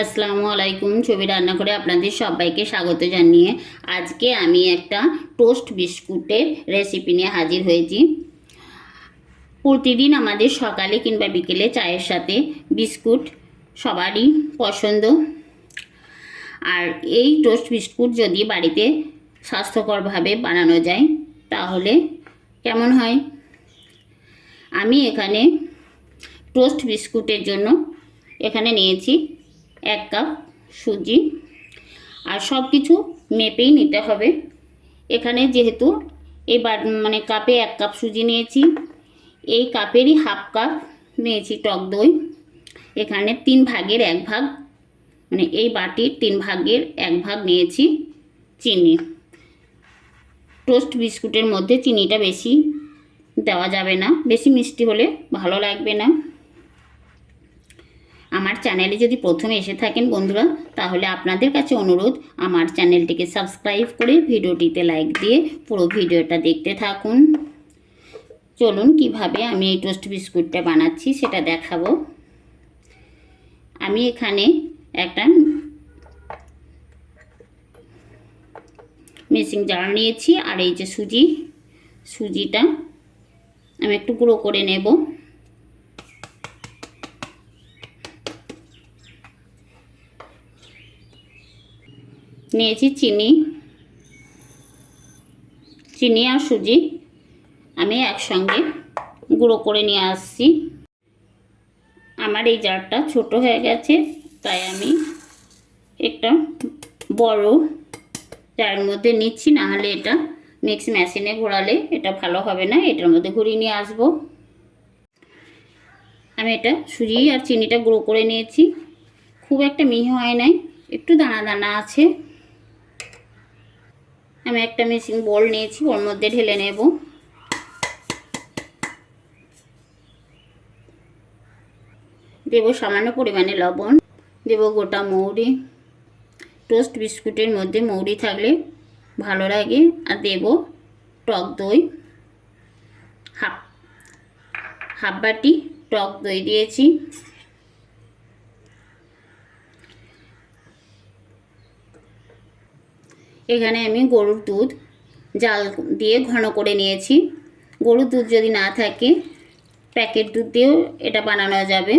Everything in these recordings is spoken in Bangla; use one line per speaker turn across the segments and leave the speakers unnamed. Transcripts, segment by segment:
আসসালামু আলাইকুম। ছবি রান্না করে আপনাদের সবাইকে স্বাগত জানিয়ে আজকে আমি একটা টোস্ট বিস্কুটের রেসিপি নিয়ে হাজির হয়েছি। প্রতিদিন আমাদের সকালে কিংবা বিকেলে চায়ের সাথে বিস্কুট সবারই পছন্দ। আর এই টোস্ট বিস্কুট যদি বাড়িতে স্বাস্থ্যকরভাবে বানানো যায়, তাহলে কেমন হয়? আমি এখানে টোস্ট বিস্কুটের জন্য এখানে নিয়েছি এক কাপ সুজি আর সব কিছু মেপেই নিতে হবে। এখানে যেহেতু এবার মানে কাপে এক কাপ সুজি নিয়েছি, এই কাপেরই হাফ কাপ নিয়েছি টক দই। এখানে তিন ভাগের এক ভাগ মানে এই বাটির তিন ভাগের এক ভাগ নিয়েছি চিনি। টোস্ট বিস্কুটের মধ্যে চিনিটা বেশি দেওয়া যাবে না, বেশি মিষ্টি হলে ভালো লাগবে না। আমার চ্যানেলে যদি প্রথমে এসে থাকেন বন্ধুরা, তাহলে আপনাদের কাছে অনুরোধ, আমার চ্যানেলটিকে সাবস্ক্রাইব করে ভিডিওটিতে লাইক দিয়ে পুরো ভিডিওটা দেখতে থাকুন। চলুন কীভাবে আমি এই টোস্ট বিস্কুটটা বানাচ্ছি, সেটা দেখাবো। আমি এখানে একটা মিক্সিং জার নিয়েছি, আর এই যে সুজি, সুজিটা আমি একটু গুঁড়ো করে নেব। নিয়েছি চিনি। চিনি আর সুজি আমি একসঙ্গে গুঁড়ো করে নিয়ে আসছি। আমার এই জারটা ছোট হয়ে গেছে, তাই আমি একটা বড় জারের মধ্যে নিচ্ছি না হলে এটা মিক্স মেশিনে ঘোরালে এটা ভালো হবে না, এটার মধ্যে ঘুরিয়ে নিয়ে আসব। আমি এটা সুজি আর চিনিটা গুঁড়ো করে নিয়েছি। খুব একটা মিহি হয় নাই, একটু দানা দানা আছে। আমি একটা মেশিন বল নিয়েছি, ওর মধ্যে ঢেলে নেব। দেব সামান্য পরিমাণে লবণ, দেব গোটা মৌরি টোস্ট বিস্কুটের মধ্যে মৌরি থাকলে ভালো লাগে, আর দেব টক দই। হাফ হাফ বাটি টক দই দিয়েছি। এখানে আমি গরুর দুধ জাল দিয়ে ঘন করে নিয়েছি। গরুর দুধ যদি না থাকে, প্যাকেট দুধ দিয়েও এটা বানানো যাবে।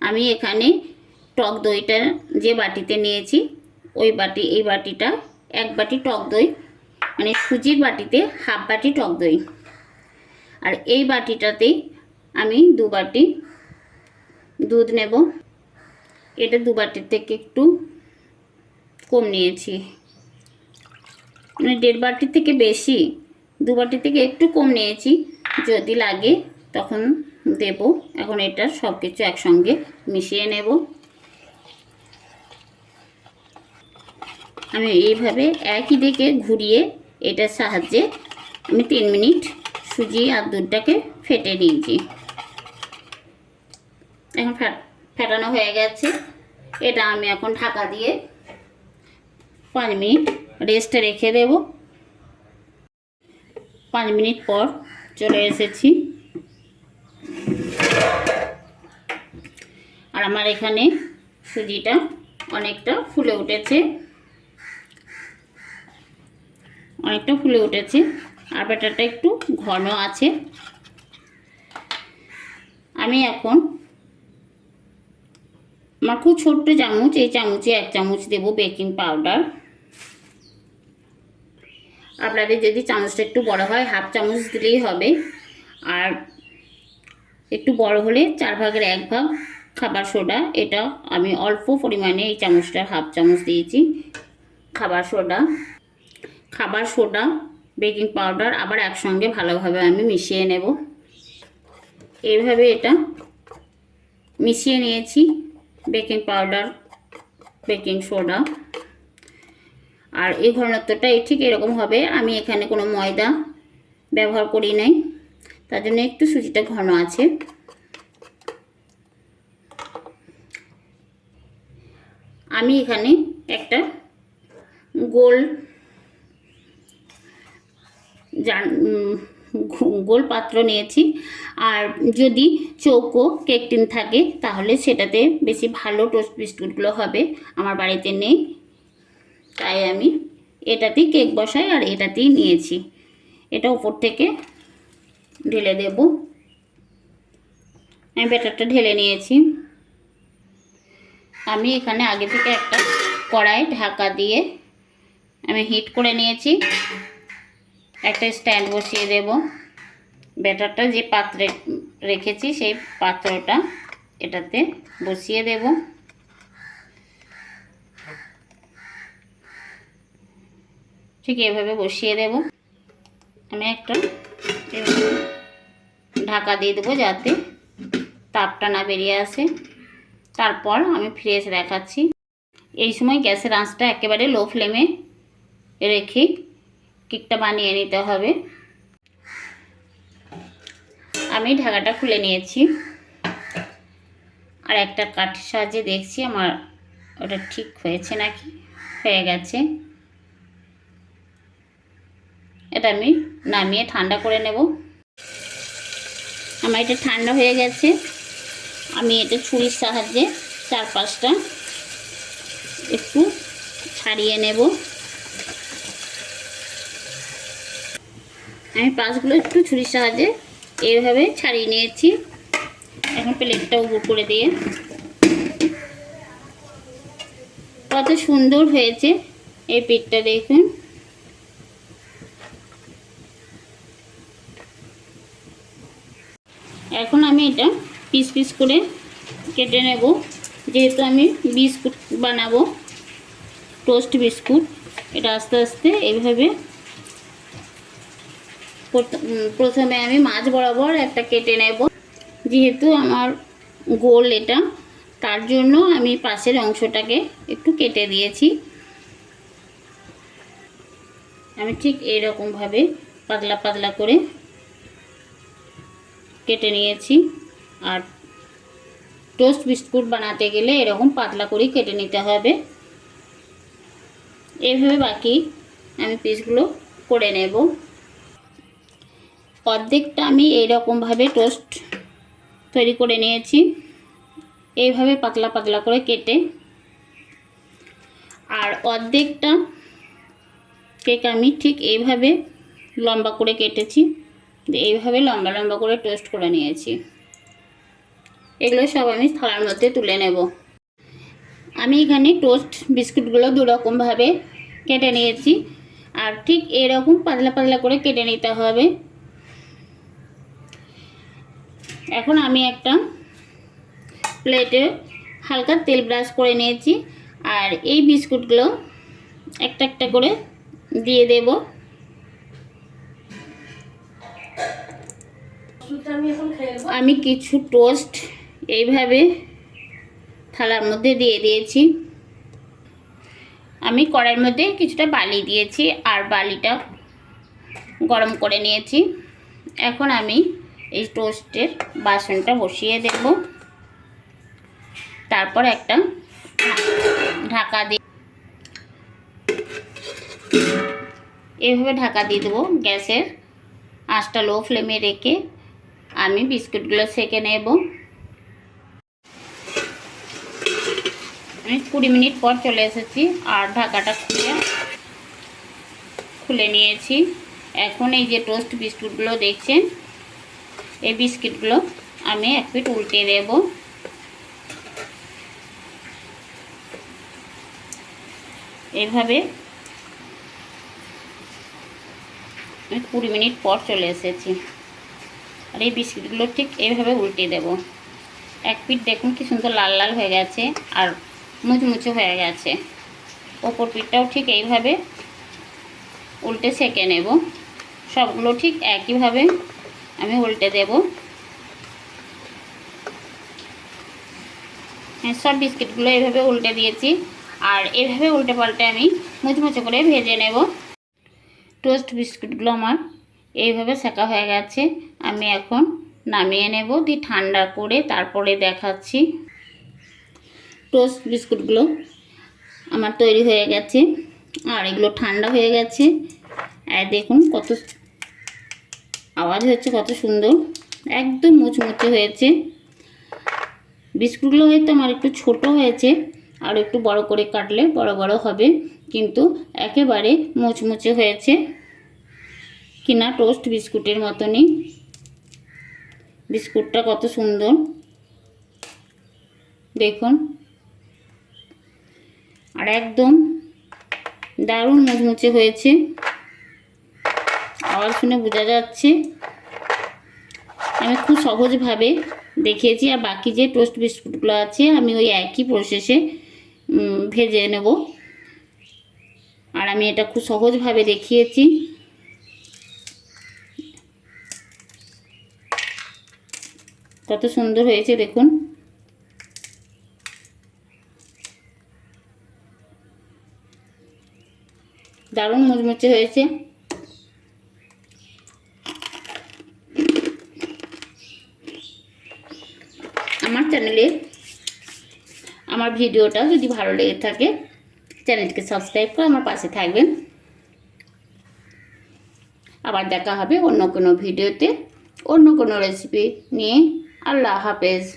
আমি এখানে টক দইটা যে বাটিতে নিয়েছি, ওই বাটি, এই বাটিটা এক বাটি টক দই মানে সুজির বাটিতে হাফ বাটি টক দই। আর এই বাটিটাতেই আমি দু বাটি দুধ নেব। এটা দু বাটির থেকে একটু কম নিয়েছি। মানে দেড় বাটির থেকে বেশি, দু বাটি থেকে একটু কম নিয়েছি। যদি লাগে, তখন দেব। এখন এটা সব কিছু একসঙ্গে মিশিয়ে নেব। আমি এইভাবে একই দিকে ঘুরিয়ে এটার সাহায্যে আমি তিন মিনিট সুজি আর দুধটাকে ফেটে নিয়েছি। এখন ফেটানো হয়ে গেছে। এটা আমি এখন ঢাকা দিয়ে পাঁচ মিনিট রেস্টে রেখে দেব। পাঁচ মিনিট পর চলে এসেছি। আর আমার এখানে সুজিটা অনেকটা ফুলে উঠেছে। অনেকটা ফুলে উঠেছে। আর ব্যাটারটা একটু ঘন আছে। আমি এখন আমার খুব ছোট্ট চামচ, এই চামচে এক চামচ দেব বেকিং পাউডার। আপনাদের যদি চামচটা একটু বড় হয়, হাফ চামচ দিলেই হবে। আর একটু বড় হলে চার ভাগের এক ভাগ খাবার সোডা, এটা আমি অল্প পরিমাণে এই চামচটার হাফ চামচ দিয়েছি খাবার সোডা। খাবার সোডা, বেকিং পাউডার আবার একসঙ্গে ভালোভাবে আমি মিশিয়ে নেব। এইভাবে এটা মিশিয়ে নিয়েছি, বেকিং পাউডার, বেকিং সোডা। আর এই ঘনত্বটা ঠিক এরকম হবে। আমি এখানে কোনো ময়দা ব্যবহার করি নাই। তার জন্য একটু সুজিটা ঘন আছে। আমি এখানে একটা গোল গোল পাত্র নিয়েছি। আর যদি চৌকো কেক টিন থাকে, তাহলে সেটাতে বেশি ভালো টোস্ট বিস্কুটগুলো হবে। আমার বাড়িতে নেই। তাই আমি এটাতেই কেক বসাই আর এটাতেই নিয়েছি। এটা উপর থেকে ঢেলে দেব। আমি ব্যাটারটা ঢেলে নিয়েছি। আমি এখানে আগে থেকে একটা কড়াই ঢাকা দিয়ে আমি হিট করে নিয়েছি। একটা স্ট্যান্ড বসিয়ে দেব। ব্যাটারটা যে পাত্রে রেখেছি সেই পাত্রটা এটাতে বসিয়ে দেব। ঠিক এভাবে বসিয়ে দেব। আমি একটা ঢাকা দিয়ে দেবো যাতে তাপটা না বেরিয়ে আসে। তারপর আমি ফিরে এসে দেখাচ্ছি। এই সময় গ্যাসের আঁচটা একেবারে লো ফ্লেমে রেখে কেকটা বানিয়ে নিতে হবে। আমি ঢাকাটা খুলে নিয়েছি। আর একটা কাঠের সাহায্যে দেখছি আমার ওটা ঠিক হয়েছে নাকি? হয়ে গেছে। এটা আমি নামিয়ে ঠান্ডা করে নেব। আমার এটা ঠান্ডা হয়ে গেছে। আমি এটা ছুরির সাহায্যে চার পাঁচটা একটু ছাড়িয়ে নেব। আমি পাঁচগুলো একটু ছুরির সাহায্যে এইভাবে ছাড়িয়ে নিয়েছি। এখন প্লেটটা উপর করে দিয়ে। কত সুন্দর হয়েছে এই পিঠটা দেখুন। এখন আমি এটা পিস পিস করে কেটে নেব। যেহেতু আমি বিস্কুট বানাবো, টোস্ট বিস্কুট, এটা আস্তে আস্তে এইভাবে প্রথ- প্রথমে আমি মাছ বরাবর একটা কেটে নেব। যেহেতু আমার গোল এটা, তার জন্য আমি পাশের অংশটাকে একটু কেটে দিয়েছি। আমি ঠিক এইরকমভাবে পাতলা পাতলা করে কেটে নিয়েছি। আর টোস্ট বিস্কুট বানাতে গেলে এরকম পাতলা করেই কেটে নিতে হবে। এইভাবে বাকি আমি পিসগুলো করে নেব। অর্ধেকটা আমি এইরকমভাবে টোস্ট তৈরি করে নিয়েছি। এইভাবে পাতলা পাতলা করে কেটে। আর অর্ধেকটা কেক আমি ঠিক এইভাবে লম্বা করে কেটেছি। এইভাবে লম্বা লম্বা করে টোস্ট করে নিয়েছি। এগুলো সব আমি থালার মধ্যে তুলে নেব। আমি এখানে টোস্ট বিস্কুটগুলো দুরকমভাবে কেটে নিয়েছি। আর ঠিক এরকম পাতলা পাতলা করে কেটে নিতে হবে। এখন আমি একটা প্লেটে হালকা তেল ব্রাশ করে নিয়েছি। আর এই বিস্কুটগুলো একটা একটা করে দিয়ে দেব। আমি কিছু টোস্ট এইভাবে থালার মধ্যে দিয়ে দিয়েছি। আমি কড়াইয়ের মধ্যে কিছুটা বালি দিয়েছি আর বালিটা গরম করে নিয়েছি। এখন আমি এই টোস্টের বাসনটা বসিয়ে দেব। তারপর একটা ঢাকা দিয়ে এভাবে ঢাকা দিয়ে দেবো গ্যাসের আঁচটা লো ফ্লেমে রেখে। আমি বিস্কুটগুলো সেঁকে নেব। আমি কুড়ি মিনিট পর চলে এসেছি আর ঢাকাটা খুলে খুলে নিয়েছি। এখন এই যে টোস্ট বিস্কুটগুলো দেখছেন, এই বিস্কিটগুলো আমি এক পিট উল্টে দেব। এইভাবে আমি কুড়ি মিনিট পর চলে এসেছি। আর এই বিস্কিটগুলো ঠিক এইভাবে উল্টে দেব। এক পিঠ দেখুন কি সুন্দর লাল লাল হয়ে গেছে আর মুচমুচে হয়ে গেছে। ওপর পিঠটাও ঠিক এইভাবে উল্টে সেঁকে নেব। সবগুলো ঠিক একইভাবে আমি উল্টে দেব। হ্যাঁ সব বিস্কিটগুলো এইভাবে উল্টে দিয়েছি। আর এইভাবে উল্টে পাল্টে আমি মুচমুচে করে ভেজে নেব। টোস্ট বিস্কুটগুলো আমার এইভাবে শেখা হয়ে গেছে। আমি এখন নামিয়ে নেব, দিয়ে ঠান্ডা করে তারপরে দেখাচ্ছি। টোস্ট বিস্কুটগুলো আমার তৈরি হয়ে গেছে, আর এগুলো ঠান্ডা হয়ে গেছে। আর দেখুন কত আওয়াজ হচ্ছে কত সুন্দর, একদম মুচমুচে হয়েছে। বিস্কুটগুলো হয়তো আমার একটু ছোট হয়েছে, আর একটু বড় করে কাটলে বড় বড় হবে, কিন্তু একেবারে মুচমুচে হয়েছে। কিনা টোস্ট বিস্কুটের মতনই। বিস্কুটটা কত সুন্দর। দেখুন। আর একদম দারুণ মুচমুচে হয়েছে। আওয়াজ শুনে বোঝা যাচ্ছে। আমি খুব সহজভাবে দেখিয়েছি। আর বাকি যে টোস্ট বিস্কুটগুলো আছে, আমি ওই একই প্রসেসে ভেজে নেব। আর আমি এটা খুব সহজভাবে দেখিয়েছি। কত সুন্দর হয়েছে দেখুন। দারুণ মুচমুচে হয়েছে। আমার চ্যানেলে আমার ভিডিওটা যদি ভালো লেগে থাকে, চ্যানেলটিকে সাবস্ক্রাইব করে আমার পাশে থাকবেন। আবার দেখা হবে অন্য কোনো ভিডিওতে, অন্য কোনো রেসিপি নিয়ে। আল্লাহ হাফেজ।